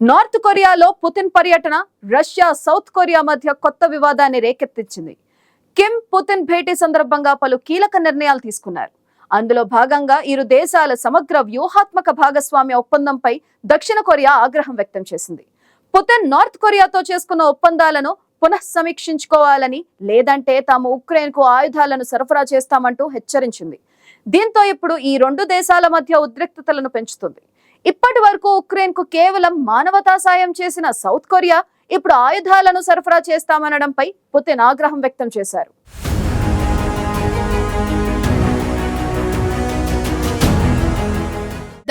North కొరియాలో Putin పర్యటన Russia south Korea మధ్య కొత్త వివాదాన్ని రేకెత్తించింది కిమ్ పుతిన్ భేటీ సందర్భంగా పలు కీలక నిర్ణయాలు తీసుకున్నారు. అందులో భాగంగా ఇరు దేశాల సమగ్ర వ్యూహాత్మక భాగస్వామ్య ఒప్పందంపై దక్షిణ కొరియా ఆగ్రహం వ్యక్తం చేసింది. పుతిన్ నార్త్ కొరియాతో చేసుకున్న ఒప్పందాలను పునః సమీక్షించుకోవాలని లేదంటే తాము ఉక్రెయిన్కు ఆయుధాలను సరఫరా చేస్తామంటూ హెచ్చరించింది. దీంతో ఇప్పుడు ఈ రెండు దేశాల మధ్య ఉద్రిక్తతలను పెంచుతుంది. ఇప్పటి వరకు ఉక్రెయిన్కు కేవలం మానవతా సాయం చేసిన సౌత్ కొరియా ఇప్పుడు ఆయుధాలను సరఫరా చేస్తామనడంపై పుతిన్ ఆగ్రహం వ్యక్తం చేశారు.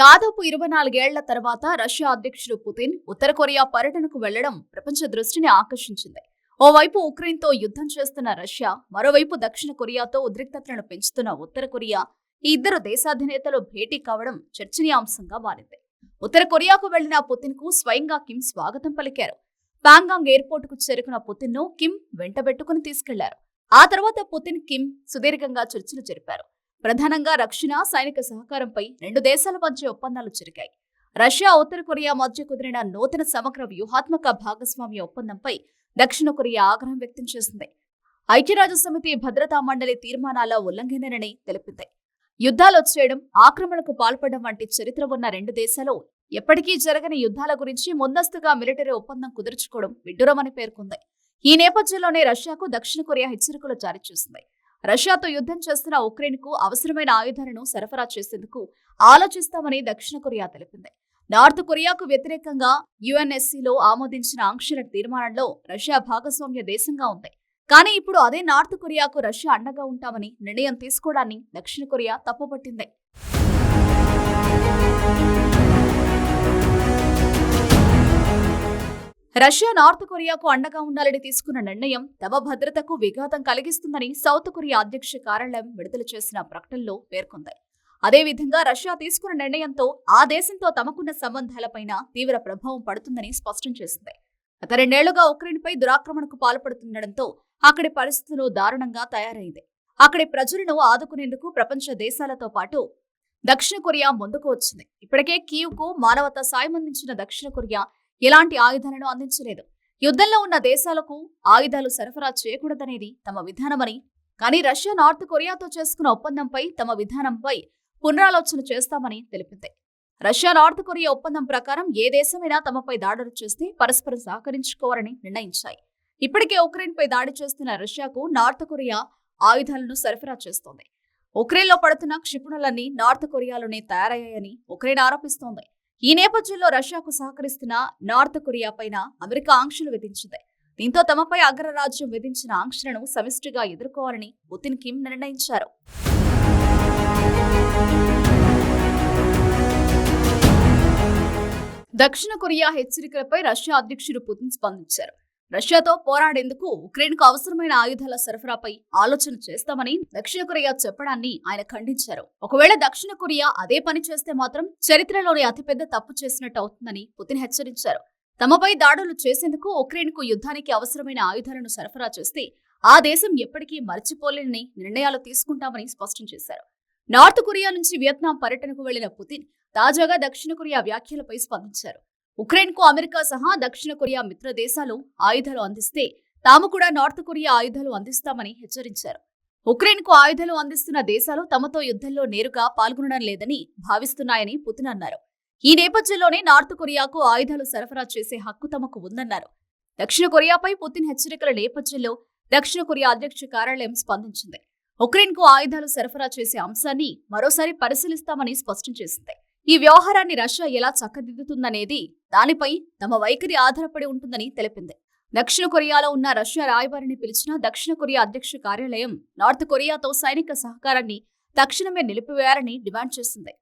దాదాపు ఇరవై నాలుగేళ్ళ తర్వాత రష్యా అధ్యక్షుడు పుతిన్ ఉత్తర కొరియా పర్యటనకు వెళ్ళడం ప్రపంచ దృష్టిని ఆకర్షించింది. ఓవైపు ఉక్రెయిన్తో యుద్ధం చేస్తున్న రష్యా మరోవైపు దక్షిణ కొరియాతో ఉద్రిక్తతలను పెంచుతున్న ఉత్తర కొరియా ఈ ఇద్దరు దేశాధినేతలు భేటీ కావడం చర్చనీయాంశంగా మారింది. ఉత్తర కొరియాకు వెళ్ళిన పుతిన్కు స్వయంగా కిమ్ స్వాగతం పలికారు. పాంగాంగ్ ఎయిర్పోర్ట్కు చేరుకున్న పుతిన్ను కిమ్ వెంటబెట్టుకుని తీసుకెళ్ళారు. ఆ తర్వాత పుతిన్ కిమ్ సుదీర్ఘంగా చర్చలు జరిపారు. ప్రధానంగా రక్షణ సైనిక సహకారంపై రెండు దేశాల మధ్య ఒప్పందాలు జరిగాయి. రష్యా ఉత్తర కొరియా మధ్య కుదిరిన నూతన సమగ్ర వ్యూహాత్మక భాగస్వామ్య ఒప్పందంపై దక్షిణ కొరియా ఆగ్రహం వ్యక్తం చేసింది. ఐక్యరాజ్య సమితి భద్రతా మండలి తీర్మానాల ఉల్లంఘనని తెలిపింది. యుద్ధాలు వచ్చేయడం ఆక్రమణకు పాల్పడడం వంటి చరిత్ర ఉన్న రెండు దేశాలు ఎప్పటికీ జరగని యుద్ధాల గురించి ముందస్తుగా మిలిటరీ ఒప్పందం కుదుర్చుకోవడం విడ్డూరమని పేర్కొంది. ఈ నేపథ్యంలోనే రష్యాకు దక్షిణ కొరియా హెచ్చరికలు జారీ చేసింది రష్యాతో యుద్ధం చేస్తున్న ఉక్రెయిన్కు అవసరమైన ఆయుధాలను సరఫరా చేసేందుకు ఆలోచిస్తామని దక్షిణ కొరియా తెలిపింది. నార్త్ కొరియాకు వ్యతిరేకంగా యుఎన్ఎస్సీలో ఆమోదించిన ఆంక్షల తీర్మానంలో రష్యా భాగస్వామ్య దేశంగా ఉంది. కానీ ఇప్పుడు అదే నార్త్ కొరియాకు రష్యా అండగా ఉంటామని నిర్ణయం తీసుకోవడాన్ని దక్షిణ కొరియా తప్పుపట్టింది. రష్యా నార్త్ కొరియాకు అండగా ఉండాలని తీసుకున్న నిర్ణయం తమ భద్రతకు విఘాతం కలిగిస్తుందని సౌత్ కొరియా అధ్యక్ష కార్యాలయం విడుదల చేసిన ప్రకటనలో పేర్కొంది. అదేవిధంగా రష్యా తీసుకున్న నిర్ణయంతో ఆ దేశంతో తమకున్న సంబంధాలపైన తీవ్ర ప్రభావం పడుతుందని స్పష్టం చేసింది. గత రెండేళ్ళుగా ఉక్రెయిన్పై దురాక్రమణకు పాల్పడుతుండటంతో అక్కడి పరిస్థితులు దారుణంగా తయారైంది. అక్కడి ప్రజలను ఆదుకునేందుకు ప్రపంచ దేశాలతో పాటు దక్షిణ కొరియా ముందుకు వచ్చింది. ఇప్పటికే కీవ్కు మానవత సాయం అందించిన దక్షిణ కొరియా ఎలాంటి ఆయుధాలను అందించలేదు. యుద్ధంలో ఉన్న దేశాలకు ఆయుధాలు సరఫరా చేయకూడదనేది తమ విధానమని కానీ రష్యా నార్త్ కొరియాతో చేసుకున్న ఒప్పందంపై తమ విధానంపై పునరాలోచన చేస్తామని తెలిపింది. రష్యా నార్త్ కొరియా ఒప్పందం ప్రకారం ఏ దేశమైనా తమపై దాడులు చేస్తే పరస్పరం సహకరించుకోవాలని నిర్ణయించాయి. ఇప్పటికే ఉక్రెయిన్పై దాడి చేస్తున్న రష్యాకు నార్త్ కొరియా ఆయుధాలను సరఫరా చేస్తోంది. ఉక్రెయిన్లో పడుతున్న క్షిపణులన్నీ నార్త్ కొరియాలోనే తయారయ్యాయని ఉక్రెయిన్ ఆరోపిస్తోంది. ఈ నేపథ్యంలో రష్యాకు సహకరిస్తున్న నార్త్ కొరియా పైన అమెరికా ఆంక్షలు విధించింది. దీంతో తమపై అగ్రరాజ్యం విధించిన ఆంక్షలను సమిష్టిగా ఎదుర్కోవాలని పుతిన్ కిమ్ నిర్ణయించారు. దక్షిణ కొరియా హెచ్చరికలపై రష్యా అధ్యక్షుడు పుతిన్ స్పందించారు. రష్యాతో పోరాడేందుకు ఉక్రెయిన్కు అవసరమైన ఆయుధాల సరఫరాపై ఆలోచన చేస్తామని దక్షిణ కొరియా చెప్పడాన్ని ఆయన ఖండించారు. ఒకవేళ దక్షిణ కొరియా అదే పని చేస్తే మాత్రం చరిత్రలోని అతిపెద్ద తప్పు చేసినట్టు అవుతుందని పుతిన్ హెచ్చరించారు. తమపై దాడులు చేసేందుకు ఉక్రెయిన్కు యుద్ధానికి అవసరమైన ఆయుధాలను సరఫరా చేస్తే ఆ దేశం ఎప్పటికీ మర్చిపోలేని నిర్ణయాలు తీసుకుంటామని స్పష్టం చేశారు. నార్త్ కొరియా నుంచి వియత్నాం పర్యటనకు వెళ్ళిన పుతిన్ తాజాగా దక్షిణ కొరియా వ్యాఖ్యలపై స్పందించారు. ఉక్రెయిన్కు అమెరికా సహా దక్షిణ కొరియా మిత్ర దేశాలు ఆయుధాలు అందిస్తే తాము కూడా నార్త్ కొరియా ఆయుధాలు అందిస్తామని హెచ్చరించారు. ఉక్రెయిన్కు ఆయుధాలు అందిస్తున్న దేశాలు తమతో యుద్ధంలో నేరుగా పాల్గొనడం లేదని భావిస్తున్నాయని పుతిన్ అన్నారు. ఈ నేపథ్యంలోనే నార్త్ కొరియాకు ఆయుధాలు సరఫరా చేసే హక్కు తమకు ఉందన్నారు. దక్షిణ కొరియాపై పుతిన్ హెచ్చరికల నేపథ్యంలో దక్షిణ కొరియా అధ్యక్ష కార్యాలయం స్పందించింది. ఉక్రెయిన్కు ఆయుధాలు సరఫరా చేసే అంశాన్ని మరోసారి పరిశీలిస్తామని స్పష్టం చేసింది. ఈ వ్యవహారాన్ని రష్యా ఎలా చక్కదిద్దుతుందనేది దానిపై తమ వైఖరి ఆధారపడి ఉంటుందని తెలిపింది. దక్షిణ కొరియాలో ఉన్న రష్యా రాయబారిని పిలిచిన దక్షిణ కొరియా అధ్యక్ష కార్యాలయం నార్త్ కొరియాతో సైనిక సహకారాన్ని తక్షణమే నిలిపివేయాలని డిమాండ్ చేసింది.